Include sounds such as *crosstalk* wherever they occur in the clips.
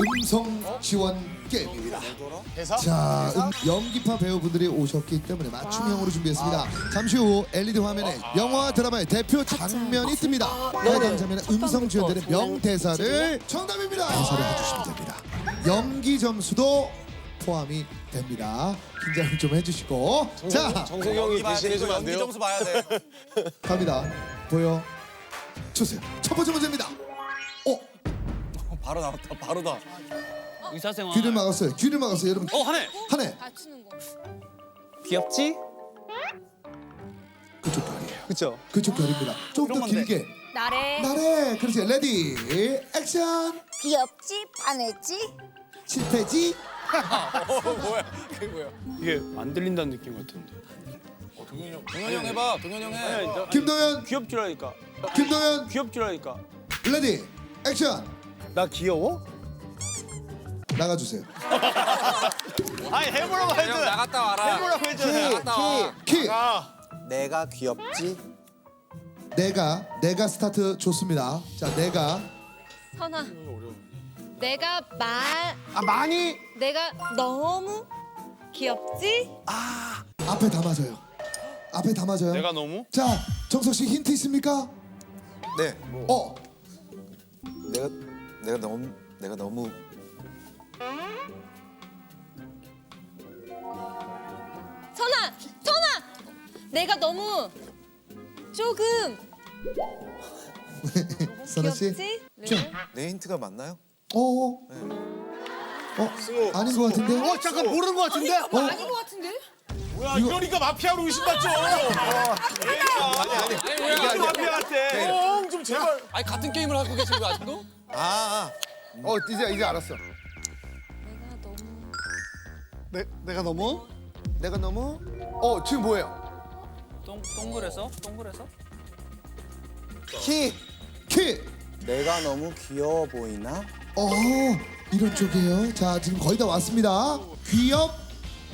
음성 지원 게임입니다. 자, 음, 연기파 배우분들이 오셨기 때문에 맞춤형으로 준비했습니다. 잠시 후 LED 화면에 영화 드라마의 대표 장면이 뜹니다. 해당 장면에 음성 지원되는 명대사를 정답입니다. 대사를 해주시면 됩니다. 연기 점수도 포함이 됩니다. 긴장을 좀 해주시고 자 정석이 형이 대신해 주면 안 돼요? 점수 봐야 돼. 갑니다. 보여 주세요. 첫 번째 문제입니다. 어 바로 나왔다. 바로다. 의사생활. 귀를 막았어요. 귀를 막았어요. 여러분 어 한해. 한해 맞추는 거. 귀엽지? 그쪽 결이에요. 그쵸? 그쪽 결입니다. 좀더 그런 건데. 길게. 나래. 나래 그렇지 레디 액션 귀엽지? 반했지? 실패지 이게 안 들린다는 느낌 같은데. 동현이 형 해봐. 동현이 형 해. 김동현 귀엽지라니까. 김동현 귀엽지라니까. 레디 액션 나 귀여워? 나가주세요. 아니 해보라고 형 나갔다 와라. 해보라고 했잖아. 나갔다 와. 키 내가 귀엽지? 내가 내가 스타트 좋습니다. 자 내가 선아. 내가 말 아 많이. 내가 너무 귀엽지? 앞에 다 맞아요. 앞에 다 맞아요. 내가 너무? 자 정석 씨 힌트 있습니까? 네. 어 내가 내가 너무 내가 너무 선아, 선아. 내가 너무 조금 선아 씨. 귀엽지? 좀. 네. 내 힌트가 맞나요? 어. 어. 어 아닌 것 같은데. 어 잠깐 모르는 것 같은데? 어? 아닌 것 같은데? 뭐야 이러니까 마피아로 의심받죠. 아니 아니. 이게 마피아 같아. 형좀 제발. 아니 같은 게임을 하고 계신 거 아직도? 아, 어 이제 이제 알았어. 내가 너무 내 내가 너무 내가 너무 어 지금 뭐예요? 동 동굴에서 동굴에서. 키. 키. 내가 너무 귀여워 보이나? 어 이런 쪽이에요. 자 지금 거의 다 왔습니다. 귀엽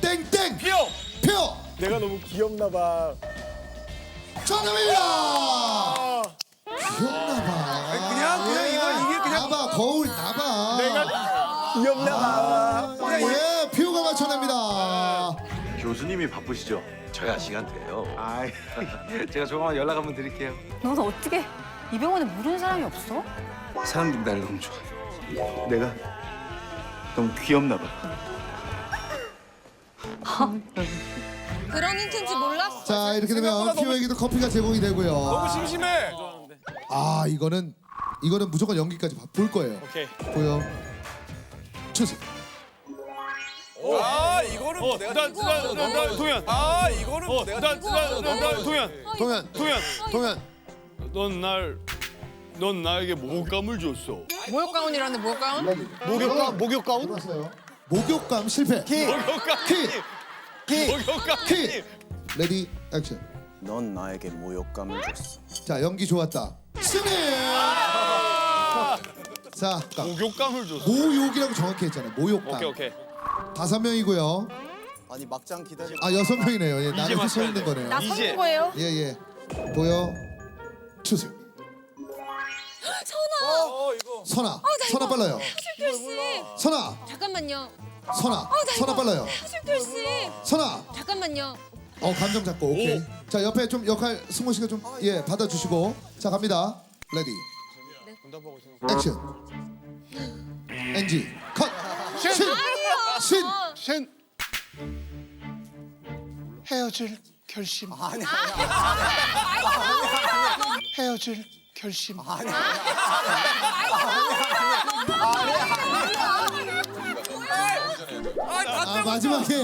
땡땡 귀여. 표 내가 너무 귀엽나 봐. 정답입니다. 귀엽나봐. 그냥- 그냥 이거- 이게 그냥- 나봐 거울 나봐. 귀엽나 봐. 예 표가 맞춰냅니다. 교수님이 바쁘시죠? 저야 시간 돼요. 아, *laughs* 제가 조금만 연락 한번 드릴게요. 넌 어떻게 이 병원에 모르는 사람이 없어? 사람들이 날 너무 좋아해. 내가 너무 귀엽나 봐. 그런 힌트인지 몰랐어. 자 이렇게 되면 피오에게도 커피가 제공이 되고요. 너무 심심해. 아 이거는 이거는 무조건 연기까지 봐- 볼 거예요. 오케이. 보여 주세요. 아 이거는 뭐 내가 나 나나 동현. 아 이거는 뭐 내가 나 나 나 동현. 동현 동현. 동현 넌 날. 넌 나에게 목감을 줬어. 목욕 가운이라는데 목욕 가운? 목욕감 목욕 가운? 들었어요. 목욕감 실패. 목욕감. 키. 키. 목욕감. 키. 레디 액션. 넌 나에게 모욕감을 줬어. 자 연기 좋았다. 자 아까 목욕감을 줬어. 모욕이라고 정확히 했잖아요. 모욕감. 오케이 오케이. 다섯 명이고요. 아니 막장 기다려. 아 여섯 명이네요. 예, 나를 서 맞춰야 있는 돼. 거네요. 나 이제. 서는 거예요? 예 예. 보여 주세요. 선아. 어 이거 선아. 선아 빨라요. 하슬별 씨. 선아. 잠깐만요. 선아. 나 선아 이거- 빨라요. 하슬별 씨. 선아. 잠깐만요. 어 감정 잡고 오케이. 자 옆에 좀 역할 승호 씨가 좀 예 받아주시고 자 갑니다. 레디. 액션. NG 컷. 신. 신. 쉔 헤어질 결심 헤어질 결심 아 마지막에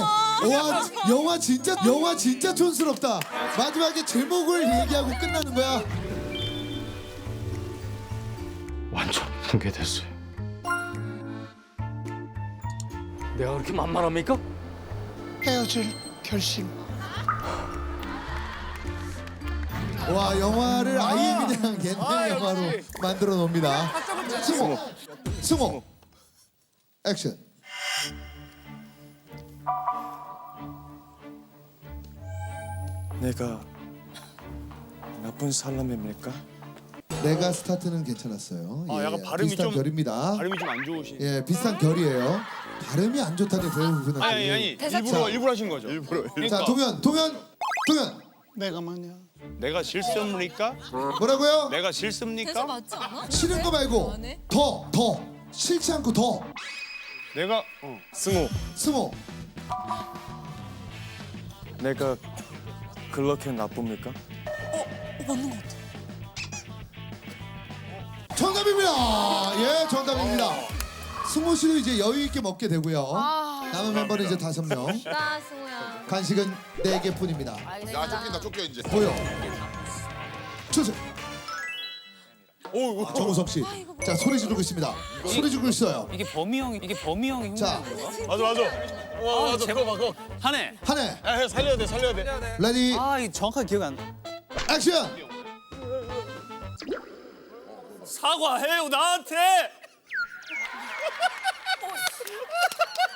와 영화 진짜 영화 진짜 촌스럽다. 마지막에 제목을 얘기하고 끝나는 거야. 완전 붕괴됐어요. 내가 그렇게 만만합니까? 헤어질 결심 와 영화를 아예 그냥 옛날 영화로 만들어 놓습니다. 승호. 승호. 액션. 내가 나쁜 사람입니까? 내가 스타트는 괜찮았어요. 아, 예, 약간 발음이 비슷한 좀- 결입니다. 발음이 좀 안 좋으시. 예, 비슷한 결이에요. 발음이 안 좋다는 배우분한테. 아니 아니 아니 대사 일부러 자. 일부러 하신 거죠. 일부러. 자, 동현, 동현, 동현. 내가 마냐 내가 싫습니까? 뭐라고요? 내가 대사 싫습니까? 맞지 않아? 싫은 거 말고 안 해? 더, 더. 싫지 않고 더. 내가 어. 승호. 승호. 내가 그렇게 나쁩니까? 정답입니다. 예, 정답입니다. 승호 씨도 이제 여유 있게 먹게 되고요. 아. 남은 멤버는 이제 다섯 명. 나 승우야. 간식은 네 개뿐입니다. 야 쫓긴다 쫓겨. 보여. 주세요. 아, 정우섭 씨. 자, 소리 지르고 있습니다. 소리 지르고 있어요. 이게 범이 형이 이게 범이 형이 자, 거야? 맞아 맞아. 와 맞아 그거 봐 그거. 한해. 한해 야 살려야 돼 살려야 돼. 레디 아, 이 정확하게 기억 안 나. 액션. 사과해요 나한테.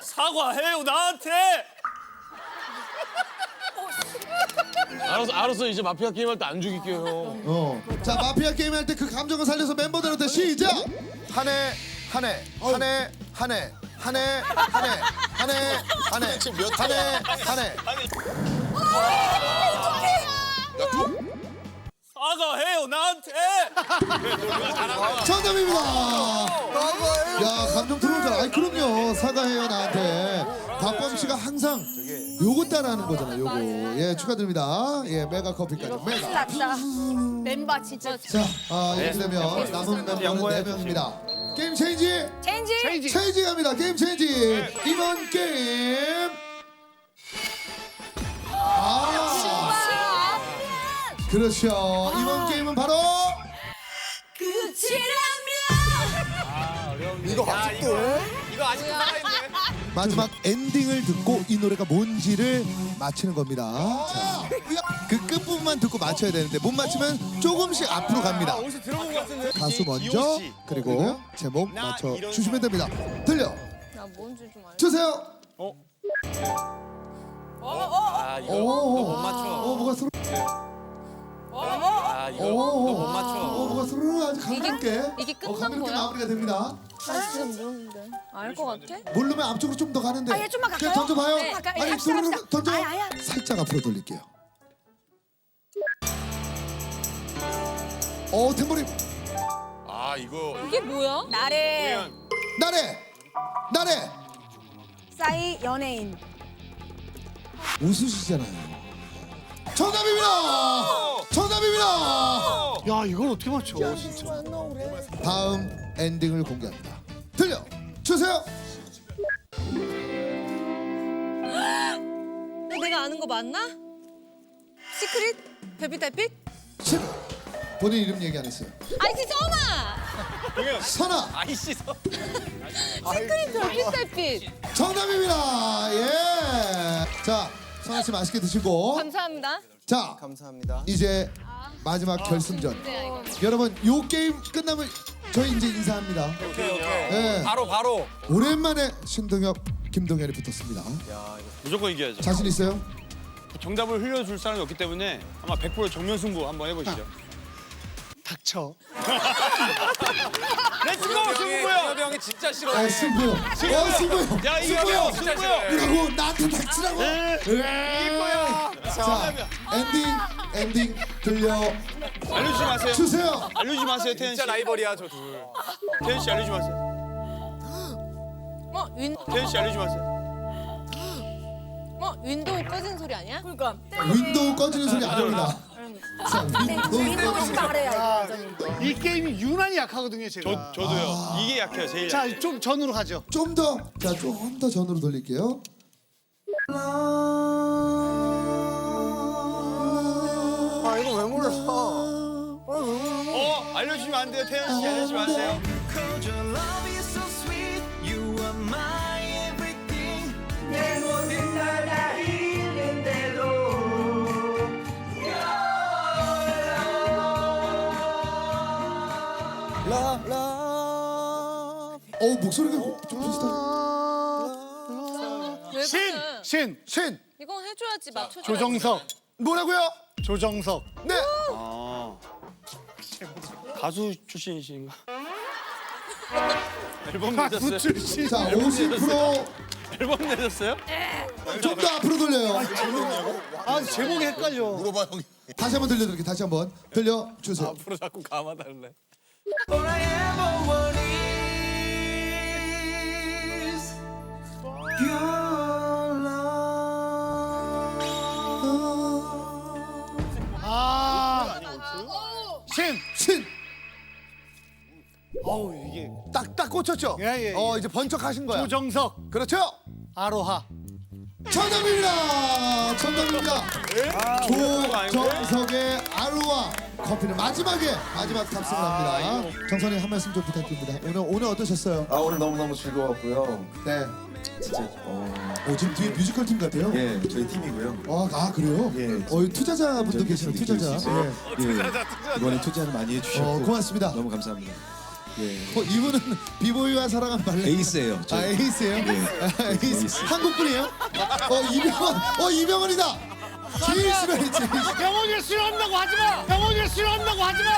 사과해요 나한테. 알았어 알았어 이제 마피아 게임 할 때 안 죽일게요 형. 어. 자, 마피아 게임 할 때 그 감정을 살려서 멤버들한테 시작. 한 해 한 해 한 해 한 해 한 해 한 해 한 해 한 해 지금 몇 한 해 한 해 사과해요 나한테. 정답입니다. 야, 감정 들어오잖아. 아이, 그럼요. 사과해요, 항상 요거 따라하는 거잖아, 요거. 예, 축하드립니다. 예, 메가 커피까지. 메가. 멤버 진짜. 자, 아, 이렇게 되면 남은 멤버는 네 명입니다 게임 체인지! 체인지. 체인지 갑니다. 게임 체인지. 이번 게임. 아, 그렇죠. 이번 게임은 바로 이거 아직도 이거 아직도. 마지막 엔딩을 듣고 이 노래가 뭔지를 맞히는 겁니다. 자, 그 끝부분만 듣고 맞춰야 되는데 못 맞히면 조금씩 앞으로 갑니다. 어디서 들어본 것 같은데. 가수 먼저 이호 씨. 그리고 제목 나 맞춰 주시면 됩니다. 들려 나 뭔지 좀 알려. 주세요. 아, 이거 오, 못 맞춰. 어 뭐가 서로 아, 이거 오, 못 맞춰. 어 뭐가 서로 아주 감미롭게 이게 어, 끝난 감미롭게 거야? 마무리가 됩니다. 나 지금 모르는데. 알 것 같아? 모르면 앞쪽으로 좀 더 가는데. 아예 좀만 그냥 가까요? 던져봐요. 네, 가까이. 아니 합시다, 손으로 합시다. 던져. 아예, 아예. 살짝 앞으로 돌릴게요. 어 템버린 아 이거 이게 뭐야? 나래 나래 나래 싸이 연예인 웃으시잖아요. 정답입니다. 정답입니다. 야 이걸 어떻게 맞춰 진짜 다음 엔딩을 공개합니다. 들려 주세요. *gasps* 내가 아는 거 맞나? 시크릿? 별빛 달빛? 십. 본인 이름 얘기 안 했어요. 아이씨 선아! 선아 아이씨 서. *laughs* 시크릿 별빛 달빛. 정답입니다. 예. 자 선아 씨 맛있게 드시고 감사합니다. 자 감사합니다. 이제 마지막 결승전. 네. 여러분 요 게임 끝나면 저희 이제 인사합니다. 오케이 오케이. 예. 바로 바로. 오랜만에 신동엽, 김동현이 붙었습니다. 무조건 이겨야죠. 자신 있어요? 정답을 흘려줄 사람이 없기 때문에 아마 100% 정면 승부 한번 해보시죠. 닥쳐 *laughs* 렛츠고 형이 승부야. 동엽이 형이 진짜 싫어. 어 승부요. 어 승부요. 야 이거 승부요. 승부야. 이라고 나한테 닥치라고. 이길 거야. 자 엔딩 엔딩 들려 알려주지 마세요. 주세요. 알려주지 마세요 태연 씨. 진짜 라이벌이야 저 둘. 태연 씨 알려주지 마세요. 어? 윈, 태연 씨 알려주지 마세요. 어? 윈도우 꺼진 소리 아니야? 그러니까. 윈도우 꺼지는 소리. 자 윈도우 꺼지는 이 게임이 유난히 약하거든요 제가 저 저도요. 이게 약해요 제일. 자 좀 전으로 가죠 좀더 자 좀 더 전으로 돌릴게요. 아 안 돼요 태연 씨 알려주지 마세요. 어 목소리가 좀 비슷한. 왜 신! 그래? 신! 신 이건 해줘야지 맞춰줘. 조정석 뭐라고요? 조정석 네. 아. 가수 출신이신가? *laughs* 앨범 내셨어요? 자50% 앨범 내셨어요? 좀 더 앞으로 돌려요. 아 제목이 헷갈려. 물어봐 형이. 다시 한번 들려드릴게요. 다시 한번 들려 주세요. 앞으로 자꾸 감아달래. 아. 신. 신 어우 이게 딱 딱 꽂혔죠? 예, 예, 어 이제 번쩍하신 거야. 조정석 그렇죠? 아로하. 정답입니다. 정답입니다. 조정석의 아루와 커피는 마지막에 마지막 탑승을 합니다. 정선이 한 말씀 좀 부탁드립니다. 오늘 오늘 어떠셨어요? 아 오늘 너무너무 즐거웠고요. 네. 진짜 어, 어, 지금 뒤에 뮤지컬 팀 같아요. 예 저희 팀이고요. 아, 아 그래요? 예. 어, 투자자분도 계시네요. 투자자. 예. 예. 이번에 투자를 많이 해주셨고 어, 고맙습니다. 너무 감사합니다. 예. 어, 이분은 비보이와 사랑한 발레. 에이스예요. 아 저희. 에이스예요? 예. 아, 에이스. 한국 분이에요? 어 이병헌. 어 이병헌이다. 제일 싫어해 제일 싫어. 병원이 싫어한다고 하지 마. 병원이 싫어한다고 하지 마.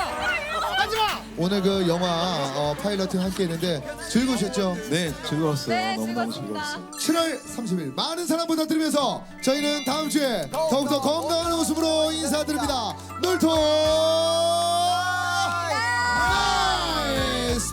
하지 마. 오늘 그 영화 어, 파일럿팅 함께했는데 즐거우셨죠? 네 즐거웠어요. 네, 너무너무 즐거웠습니다. 즐거웠어요. 7월 30일 많은 사랑 부탁드리면서 저희는 다음 주에 더욱더 건강한 웃음으로 인사드립니다. 놀토